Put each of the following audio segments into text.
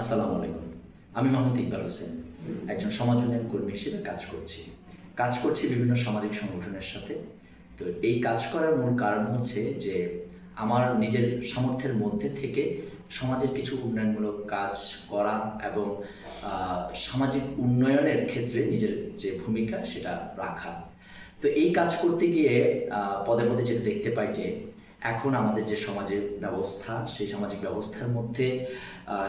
আসসালামু আলাইকুম। আমি মোহাম্মদ ইকবাল হোসেন, একজন সমাজ উন্নয়ন কর্মী হিসেবে কাজ করছি। কাজ করছি বিভিন্ন সামাজিক সংগঠনের সাথে। তো এই কাজ করার মূল কারণ হচ্ছে যে আমার নিজের সামর্থ্যের মধ্যে থেকে সমাজের কিছু উন্নয়নমূলক কাজ করা এবং সামাজিক উন্নয়নের ক্ষেত্রে নিজের যে ভূমিকা সেটা রাখা। তো এই কাজ করতে গিয়ে পদে পদে যেটা দেখতে পাই যে এখন আমাদের যে সমাজের ব্যবস্থা, সেই সামাজিক ব্যবস্থার মধ্যে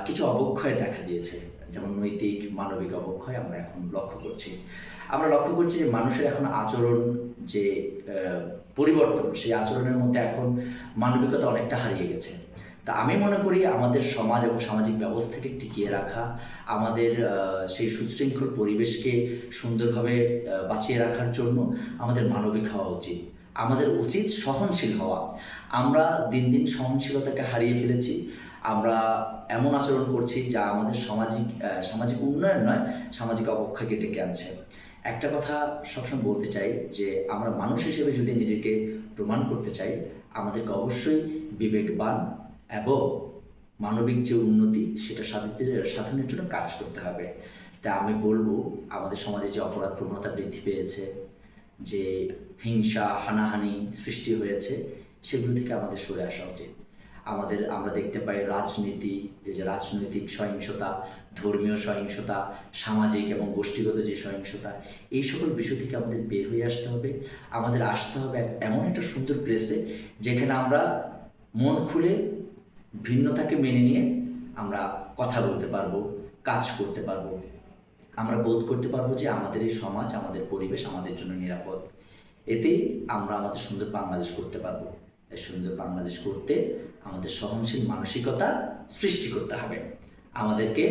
কিছু অবক্ষয় দেখা দিয়েছে। যেমন নৈতিক, মানবিক অবক্ষয় আমরা এখন লক্ষ্য করছি। আমরা লক্ষ্য করছি যে মানুষের এখন আচরণ যে পরিবর্তন, সেই আচরণের মধ্যে এখন মানবিকতা অনেকটা হারিয়ে গেছে। তা আমি মনে করি আমাদের সমাজ এবং সামাজিক ব্যবস্থাকে টিকিয়ে রাখা, আমাদের সেই সুশৃঙ্খল পরিবেশকে সুন্দরভাবে বাঁচিয়ে রাখার জন্য আমাদের মানবিক হওয়া উচিত। আমাদের উচিত সহনশীল হওয়া। আমরা দিন দিন সহনশীলতাকে হারিয়ে ফেলেছি। আমরা এমন আচরণ করছি যা আমাদের সামাজিক সামাজিক উন্নয়ন নয়, সামাজিক অবক্ষয়কে ডেকে আনছে। একটা কথা সবসময় বলতে চাই যে, আমরা মানুষ হিসেবে যদি নিজেকে প্রমাণ করতে চাই, আমাদেরকে অবশ্যই বিবেকবান এবং মানবিক যে উন্নতি, সেটা সাধিতে, সাধনের জন্য কাজ করতে হবে। তা আমি বলব, আমাদের সমাজে যে অপরাধ প্রবণতা বৃদ্ধি পেয়েছে যে হিংসা, হানাহানি সৃষ্টি হয়েছে, সেগুলো থেকে আমাদের সরে আসা উচিত। আমাদের, আমরা দেখতে পাই রাজনীতি, এই যে রাজনৈতিক সহিংসতা, ধর্মীয় সহিংসতা, সামাজিক এবং গোষ্ঠীগত যে সহিংসতা, এই সকল বিষয় থেকে আমাদের বের হয়ে আসতে হবে। আমাদের আসতে হবে এমন একটা সুন্দর প্লেসে যেখানে আমরা মন খুলে ভিন্নতাকে মেনে নিয়ে আমরা কথা বলতে পারব, কাজ করতে পারব। আমরা বোধ করতে পারব যে আমাদের এই সমাজ, আমাদের পরিবেশ আমাদের জন্য নিরাপদ। এতেই আমরা আমাদের সুন্দর বাংলাদেশ করতে পারব। তাই সুন্দর বাংলাদেশ করতে আমাদের সহনশীল মানসিকতা সৃষ্টি করতে হবে। আমাদেরকে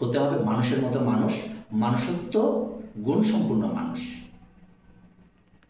হতে হবে মানুষের মতো মানুষ, মানুষত্ব গুণসম্পূর্ণ মানুষ।